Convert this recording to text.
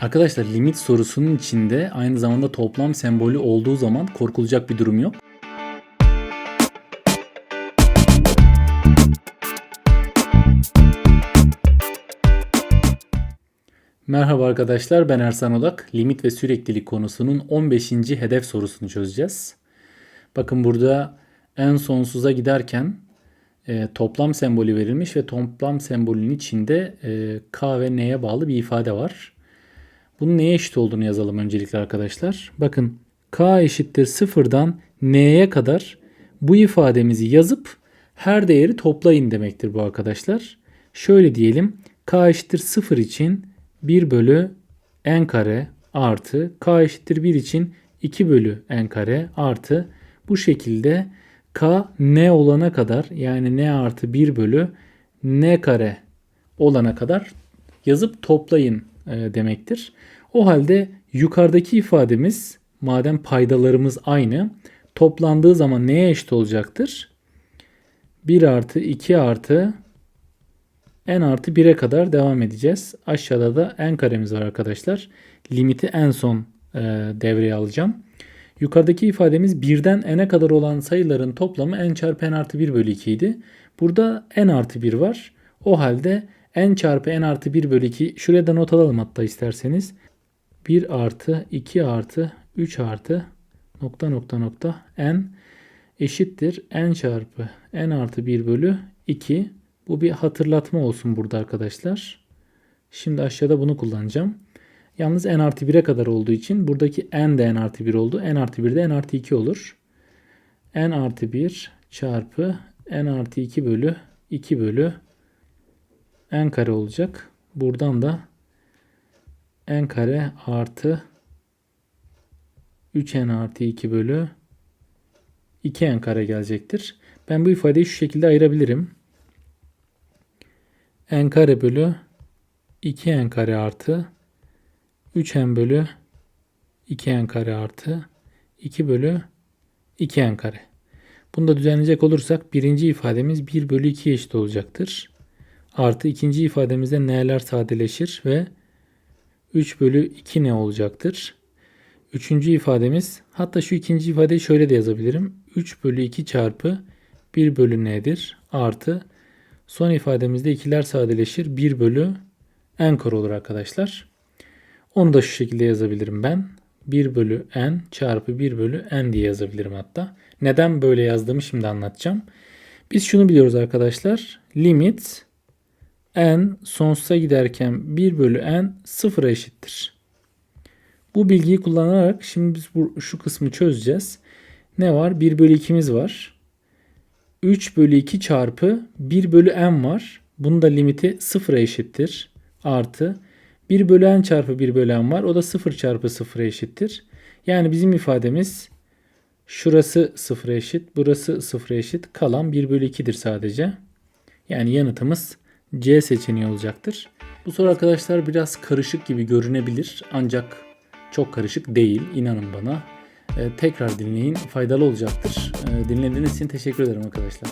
Arkadaşlar limit sorusunun içinde aynı zamanda toplam sembolü olduğu zaman korkulacak bir durum yok. Merhaba arkadaşlar ben Ersan Odak. Limit ve süreklilik konusunun 15. hedef sorusunu çözeceğiz. Bakın burada en sonsuza giderken e, toplam sembolü verilmiş ve toplam sembolün içinde e, k ve n'ye bağlı bir ifade var. Bunun neye eşit olduğunu yazalım öncelikle arkadaşlar. Bakın k eşittir sıfırdan n'ye kadar bu ifademizi yazıp her değeri toplayın demektir bu arkadaşlar. Şöyle diyelim k eşittir 0 için 1 bölü n kare artı k eşittir 1 için 2 bölü n kare artı bu şekilde k n olana kadar yani n artı 1 bölü n kare olana kadar yazıp toplayın demektir. O halde yukarıdaki ifademiz madem paydalarımız aynı toplandığı zaman neye eşit olacaktır? 1 artı 2 artı n artı 1'e kadar devam edeceğiz. Aşağıda da n karemiz var arkadaşlar. Limiti en son e, devreye alacağım. Yukarıdaki ifademiz 1'den n'e kadar olan sayıların toplamı n çarpı n artı 1 bölü 2 idi. Burada n artı 1 var. O halde n çarpı n artı 1 bölü 2 şuraya da not alalım hatta isterseniz. 1 artı 2 artı 3 artı nokta nokta nokta n eşittir n çarpı n artı 1 bölü 2. Bu bir hatırlatma olsun burada arkadaşlar. Şimdi aşağıda bunu kullanacağım. Yalnız n artı 1'e kadar olduğu için buradaki n de n artı 1 oldu. n artı 1 de n artı 2 olur. n artı 1 çarpı n artı 2 bölü 2 bölü n kare olacak. Buradan da n kare artı 3n artı 2 bölü 2n kare gelecektir. Ben bu ifadeyi şu şekilde ayırabilirim. n kare bölü 2n kare artı 3n bölü 2n kare artı 2 bölü 2n kare. Bunu da düzenleyecek olursak birinci ifademiz 1 bölü 2 eşit olacaktır. Artı ikinci ifademizde n'ler sadeleşir ve 3 bölü 2 ne olacaktır? Üçüncü ifademiz hatta şu ikinci ifadeyi şöyle de yazabilirim. 3 bölü 2 çarpı 1 bölü n'dir. Artı son ifademizde ikiler sadeleşir. 1 bölü n kare olur arkadaşlar. Onu da şu şekilde yazabilirim ben. 1 bölü n çarpı 1 bölü n diye yazabilirim hatta. Neden böyle yazdığımı şimdi anlatacağım. Biz şunu biliyoruz arkadaşlar. Limit n sonsuza giderken 1 bölü n sıfıra eşittir. Bu bilgiyi kullanarak şimdi biz bu, şu kısmı çözeceğiz. Ne var? 1 bölü 2'miz var. 3 bölü 2 çarpı 1 bölü n var. Bunun da limiti sıfıra eşittir. Artı 1 bölü n çarpı 1 bölü n var. O da 0 çarpı 0'a eşittir. Yani bizim ifademiz şurası 0'a eşit, burası 0'a eşit. Kalan 1 bölü 2'dir sadece. Yani yanıtımız C seçeneği olacaktır. Bu soru arkadaşlar biraz karışık gibi görünebilir. Ancak çok karışık değil. İnanın bana. Ee, tekrar dinleyin. Faydalı olacaktır. Ee, dinlediğiniz için teşekkür ederim arkadaşlar.